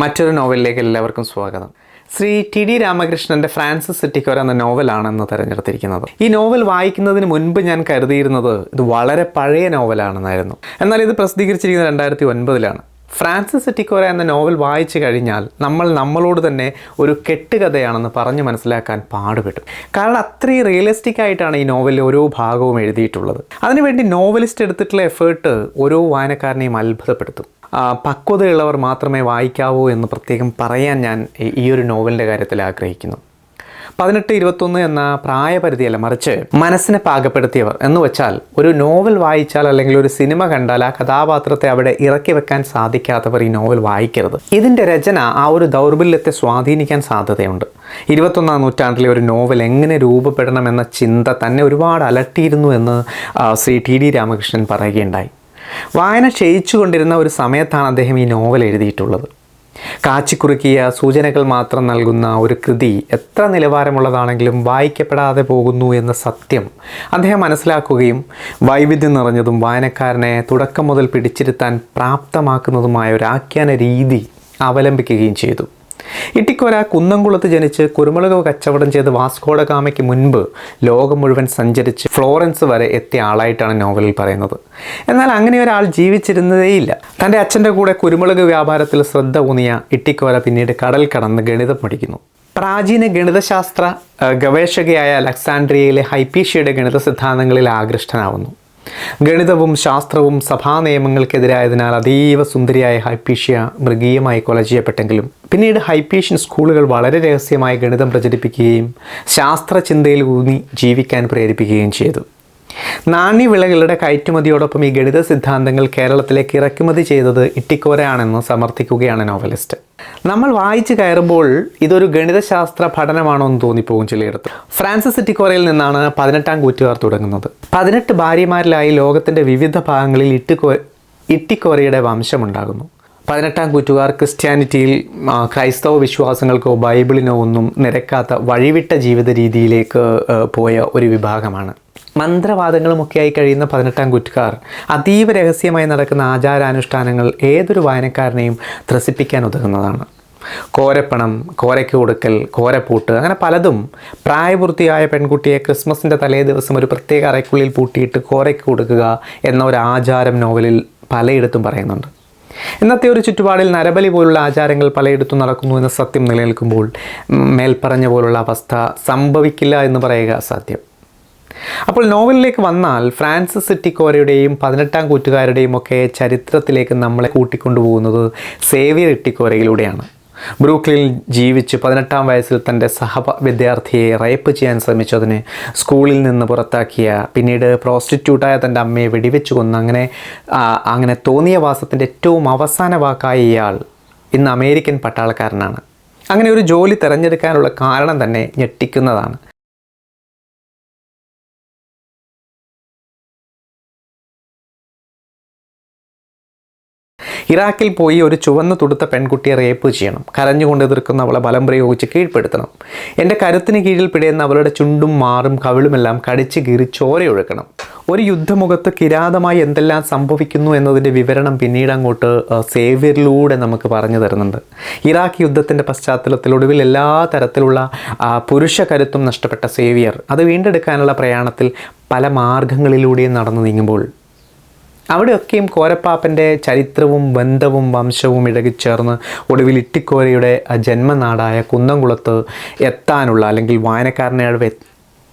മറ്റൊരു നോവലിലേക്ക് എല്ലാവർക്കും സ്വാഗതം. ശ്രീ ടി ഡി രാമകൃഷ്ണന്റെ ഫ്രാൻസിസ് സിറ്റിക്കോർ എന്ന നോവലാണെന്ന് തിരഞ്ഞെടുത്തിരിക്കുന്നത്. ഈ നോവൽ വായിക്കുന്നതിന് മുൻപ് ഞാൻ കരുതിയിരുന്നത് ഇത് വളരെ പഴയ നോവലാണെന്നായിരുന്നു. എന്നാൽ ഇത് പ്രസിദ്ധീകരിച്ചിരിക്കുന്നത് രണ്ടായിരത്തി ഒൻപതിലാണ് ഫ്രാൻസിസ് സിറ്റിക്കോര എന്ന നോവൽ വായിച്ചു കഴിഞ്ഞാൽ നമ്മൾ നമ്മളോട് തന്നെ ഒരു കെട്ടുകഥയാണെന്ന് പറഞ്ഞു മനസ്സിലാക്കാൻ പാടുപെട്ടു. കാരണം അത്രയും റിയലിസ്റ്റിക് ആയിട്ടാണ് ഈ നോവലിൽ ഓരോ ഭാഗവും എഴുതിയിട്ടുള്ളത്. അതിനുവേണ്ടി നോവലിസ്റ്റ് എടുത്തിട്ടുള്ള എഫേർട്ട് ഓരോ വായനക്കാരനെയും അത്ഭുതപ്പെടുത്തും. പക്വതയുള്ളവർ മാത്രമേ വായിക്കാവൂ എന്ന് പ്രത്യേകം പറയാൻ ഞാൻ ഈ- ഒരു നോവലിന്റെ കാര്യത്തിൽ ആഗ്രഹിക്കുന്നു. പതിനെട്ട് ഇരുപത്തൊന്ന് എന്ന പ്രായപരിധിയല്ല മറിച്ച് മനസ്സിനെ പാകപ്പെടുത്തിയവർ എന്ന് വെച്ചാൽ ഒരു നോവൽ വായിച്ചാൽ അല്ലെങ്കിൽ ഒരു സിനിമ കണ്ടാൽ ആ കഥാപാത്രത്തെ അവിടെ ഇറക്കി വെക്കാൻ സാധിക്കാത്തവർ ഈ നോവൽ വായിക്കരുത്. ഇതിന്റെ രചന ആ ഒരു ദൗർബല്യത്തെ സ്വാധീനിക്കാൻ സാധ്യതയുണ്ട്. ഇരുപത്തൊന്നാം നൂറ്റാണ്ടിലെ ഒരു നോവൽ എങ്ങനെ രൂപപ്പെടണമെന്ന ചിന്ത തന്നെ ഒരുപാട് അലട്ടിയിരുന്നു എന്ന് ശ്രീ ടി ഡി രാമകൃഷ്ണൻ പറയുകയുണ്ടായി. വായന ക്ഷയിച്ചുകൊണ്ടിരുന്ന ഒരു സമയത്താണ് അദ്ദേഹം ഈ നോവൽ എഴുതിയിട്ടുള്ളത്. കാച്ചിക്കുറുക്കിയ സൂചനകൾ മാത്രം നൽകുന്ന ഒരു കൃതി എത്ര നിലവാരമുള്ളതാണെങ്കിലും വായിക്കപ്പെടാതെ പോകുന്നു എന്ന സത്യം അദ്ദേഹം മനസ്സിലാക്കുകയും വൈവിധ്യം നിറഞ്ഞതും വായനക്കാരനെ തുടക്കം മുതൽ പിടിച്ചിരുത്താൻ പ്രാപ്തമാക്കുന്നതുമായ ഒരു ആഖ്യാന രീതി അവലംബിക്കുകയും ചെയ്തു. ഇട്ടിക്കൊര കുന്നംകുളത്ത് ജനിച്ച് കുരുമുളക് കച്ചവടം ചെയ്ത് വാസ്കോഡഗാമയ്ക്ക് മുൻപ് ലോകം മുഴുവൻ സഞ്ചരിച്ച് ഫ്ലോറൻസ് വരെ എത്തിയ ആളായിട്ടാണ് നോവലിൽ പറയുന്നത്. എന്നാൽ അങ്ങനെ ഒരാൾ ജീവിച്ചിരുന്നതേയില്ല. തന്റെ അച്ഛന്റെ കൂടെ കുരുമുളക് വ്യാപാരത്തിൽ ശ്രദ്ധ ഊന്നിയ ഇട്ടിക്കോര പിന്നീട് കടൽ കടന്ന് ഗണിതം പഠിക്കുന്നു. പ്രാചീന ഗണിതശാസ്ത്ര ഗവേഷകയായ അലക്സാൻഡ്രിയയിലെ ഹൈപ്പീഷ്യയുടെ ഗണിത സിദ്ധാന്തങ്ങളിൽ ആകൃഷ്ടനാവുന്നു. ഗണിതവും ശാസ്ത്രവും സഭാ നിയമങ്ങൾക്കെതിരായതിനാൽ അതീവ സുന്ദരിയായ ഹൈപ്പീഷ്യ മൃഗീയമായി കൊല ചെയ്യപ്പെട്ടെങ്കിലും പിന്നീട് ഹൈപ്പീഷ്യൻ സ്കൂളുകൾ വളരെ രഹസ്യമായി ഗണിതം പ്രചരിപ്പിക്കുകയും ശാസ്ത്രചിന്തയിൽ ഊന്നി ജീവിക്കാൻ പ്രേരിപ്പിക്കുകയും ചെയ്തു. നാണ്യവിളകളുടെ കയറ്റുമതിയോടൊപ്പം ഈ ഗണിത സിദ്ധാന്തങ്ങൾ കേരളത്തിലേക്ക് ഇറക്കുമതി ചെയ്തത് ഇട്ടിക്കോരയാണെന്ന് സമർത്ഥിക്കുകയാണ് നോവലിസ്റ്റ്. നമ്മൾ വായിച്ചു കയറുമ്പോൾ ഇതൊരു ഗണിതശാസ്ത്ര പഠനമാണോ എന്ന് തോന്നിപ്പോകും ചിലയിടത്ത്. ഫ്രാൻസിസ് ഇട്ടിക്കോരയിൽ നിന്നാണ് പതിനെട്ടാം കൂറ്റുകാർ തുടങ്ങുന്നത്. പതിനെട്ട് ഭാര്യമാരിലായി ലോകത്തിന്റെ വിവിധ ഭാഗങ്ങളിൽ ഇട്ടിക്കോ ഇട്ടിക്കോരയുടെ വംശമുണ്ടാകുന്നു. പതിനെട്ടാം കൂറ്റുകാർ ക്രിസ്ത്യാനിറ്റിയിൽ ക്രൈസ്തവ വിശ്വാസങ്ങൾക്കോ ബൈബിളിനോ ഒന്നും നിരക്കാത്ത വഴിവിട്ട ജീവിത രീതിയിലേക്ക് പോയ ഒരു വിഭാഗമാണ്. മന്ത്രവാദങ്ങളുമൊക്കെയായി കഴിയുന്ന പതിനെട്ടാം കുറ്റുകാർ. അതീവ രഹസ്യമായി നടക്കുന്ന ആചാരാനുഷ്ഠാനങ്ങൾ ഏതൊരു വായനക്കാരനെയും ത്രസിപ്പിക്കാൻ ഉതകുന്നതാണ്. കോരപ്പണം കോരയ്ക്ക് കൊടുക്കൽ കോരപ്പൂട്ട് അങ്ങനെ പലതും പ്രായപൂർത്തിയായ പെൺകുട്ടിയെ ക്രിസ്മസിന്റെ തലേ ദിവസം ഒരു പ്രത്യേക അറയ്ക്കുള്ളിൽ പൂട്ടിയിട്ട് കോരയ്ക്ക് കൊടുക്കുക എന്ന ഒരു ആചാരം നോവലിൽ പലയിടത്തും പറയുന്നുണ്ട്. ഇന്നത്തെ ഒരു ചുറ്റുപാടിൽ നരബലി പോലുള്ള ആചാരങ്ങൾ പലയിടത്തും നടക്കുന്നു എന്ന സത്യം നിലനിൽക്കുമ്പോൾ മേൽപ്പറഞ്ഞ പോലുള്ള അവസ്ഥ സംഭവിക്കില്ല എന്ന് പറയുക അസാധ്യം. അപ്പോൾ നോവലിലേക്ക് വന്നാൽ ഫ്രാൻസിസ് ഇട്ടിക്കോരയുടെയും പതിനെട്ടാം കൂറ്റുകാരുടെയും ഒക്കെ ചരിത്രത്തിലേക്ക് നമ്മളെ കൂട്ടിക്കൊണ്ടുപോകുന്നത് സേവിയർ ഇട്ടിക്കോരയിലൂടെയാണ്. ബ്രൂക്ലിനിൽ ജീവിച്ച് പതിനെട്ടാം വയസ്സിൽ തന്റെ സഹ വിദ്യാർത്ഥിയെ റേപ്പ് ചെയ്യാൻ ശ്രമിച്ചതിന് സ്കൂളിൽ നിന്ന് പുറത്താക്കിയ പിന്നീട് പ്രോസ്റ്റിറ്റ്യൂട്ടായ തന്റെ അമ്മയെ വെടിവെച്ച് കൊന്ന് അങ്ങനെ അങ്ങനെ തോന്നിയ വാസത്തിന്റെ ഏറ്റവും അവസാന വാക്കായ ഇയാൾ ഇന്ന് അമേരിക്കൻ പട്ടാളക്കാരനാണ്. അങ്ങനെ ഒരു ജോലി തിരഞ്ഞെടുക്കാനുള്ള കാരണം തന്നെ ഞെട്ടിക്കുന്നതാണ്. ഇറാഖിൽ പോയി ഒരു ചുവന്ന തുടുത്ത പെൺകുട്ടിയെ റേപ്പ് ചെയ്യണം. കരഞ്ഞുകൊണ്ട് എതിർക്കുന്ന അവളെ ബലം പ്രയോഗിച്ച് കീഴ്പ്പെടുത്തണം. എന്റെ കരുത്തിന് കീഴിൽ പിടയുന്ന അവളുടെ ചുണ്ടും മാറും കവിളുമെല്ലാം കടിച്ച് കീറി ചോരയൊഴുക്കണം ഒരു യുദ്ധമുഖത്ത് കിരാതമായി എന്തെല്ലാം സംഭവിക്കുന്നു എന്നതിന്റെ വിവരണം പിന്നീട് അങ്ങോട്ട് സേവ്യറിലൂടെ നമുക്ക് പറഞ്ഞു തരുന്നുണ്ട്. ഇറാഖ് യുദ്ധത്തിന്റെ പശ്ചാത്തലത്തിൽ ഒടുവിൽ എല്ലാ തരത്തിലുള്ള പുരുഷ കരുത്തും നഷ്ടപ്പെട്ട സേവിയർ. അത് വീണ്ടെടുക്കാനുള്ള പ്രയാണത്തിൽ പല മാർഗങ്ങളിലൂടെയും നടന്നു നീങ്ങുമ്പോൾ അവിടെയൊക്കെയും കോരപ്പാപ്പന്റെ ചരിത്രവും ബന്ധവും വംശവും ഇഴകിച്ചേർന്ന് ഒടുവിൽ ഇട്ടിക്കോരയുടെ ജന്മനാടായ കുന്നംകുളത്ത് എത്താനുള്ള അല്ലെങ്കിൽ വായനക്കാരനെ അവിടെ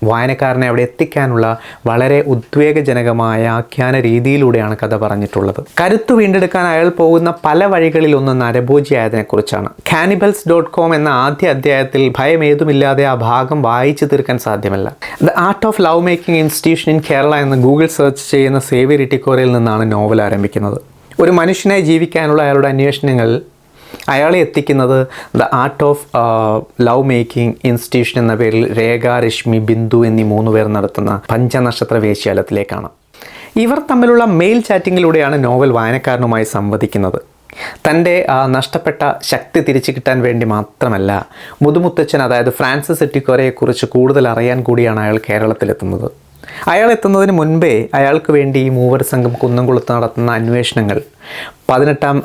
വായനക്കാരനെ അവിടെ എത്തിക്കാനുള്ള വളരെ ഉദ്വേഗജനകമായ ആഖ്യാന രീതിയിലൂടെയാണ് കഥ പറഞ്ഞിട്ടുള്ളത്. കരുത്ത് വീണ്ടെടുക്കാൻ അയാൾ പോകുന്ന പല വഴികളിലൊന്ന് നരഭോജിയായതിനെക്കുറിച്ചാണ് കാനിബൽസ് ഡോട്ട് കോം എന്ന ആദ്യ അധ്യായത്തിൽ ഭയം ഏതുമില്ലാതെ ആ ഭാഗം വായിച്ചു തീർക്കാൻ സാധ്യമല്ല. The art of love making institution in Kerala എന്ന് ഗൂഗിൾ സെർച്ച് ചെയ്യുന്ന സേവി റിറ്റിക്കോറയിൽ നിന്നാണ് നോവൽ ആരംഭിക്കുന്നത്. ഒരു മനുഷ്യനായി ജീവിക്കാനുള്ള അയാളുടെ അന്വേഷണങ്ങൾ അയാളെ എത്തിക്കുന്നത് the art of love making institution എന്ന പേരിൽ രേഖ രശ്മി ബിന്ദു എന്നീ മൂന്ന് പേർ നടത്തുന്ന പഞ്ചനക്ഷത്ര വേശ്യാലയത്തിലേക്കാണ് ഇവർ തമ്മിലുള്ള മെയിൽ ചാറ്റിങ്ങിലൂടെയാണ് നോവൽ വായനക്കാരനുമായി സംവദിക്കുന്നത്. തന്റെ നഷ്ടപ്പെട്ട ശക്തി തിരിച്ചു കിട്ടാൻ വേണ്ടി മാത്രമല്ല മുതുമുത്തച്ഛൻ അതായത് ഫ്രാൻസിസ് എട്ടിക്കോരയെക്കുറിച്ച് കൂടുതൽ അറിയാൻ കൂടിയാണ് അയാൾ കേരളത്തിലെത്തുന്നത്. അയാൾ എത്തുന്നതിന് മുൻപേ അയാൾക്ക് വേണ്ടി ഈ മൂവർ സംഘം കുന്നംകുളത്ത് നടത്തുന്ന അന്വേഷണങ്ങൾ പതിനെട്ടാം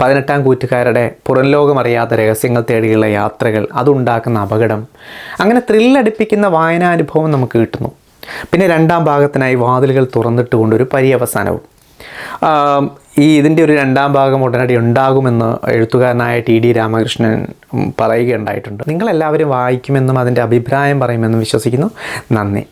പതിനെട്ടാം കൂറ്റുകാരുടെ പുറംലോകമറിയാത്ത രഹസ്യങ്ങൾ തേടിയുള്ള യാത്രകൾ അതുണ്ടാക്കുന്ന അപകടം. അങ്ങനെ ത്രില്ലടിപ്പിക്കുന്ന വായനാനുഭവം നമുക്ക് കിട്ടുന്നു. പിന്നെ രണ്ടാം ഭാഗത്തിനായി വാതിലുകൾ തുറന്നിട്ടുകൊണ്ട് ഒരു പര്യവസാനവും. ഈ ഇതിന്റെ ഒരു രണ്ടാം ഭാഗം ഉടനടി ഉണ്ടാകുമെന്ന് എഴുത്തുകാരനായ ടി ഡി രാമകൃഷ്ണൻ പറയുകയുണ്ടായിട്ടുണ്ട്. നിങ്ങളെല്ലാവരും വായിക്കുമെന്നും അതിന്റെ അഭിപ്രായം പറയുമെന്നും വിശ്വസിക്കുന്നു. നന്ദി.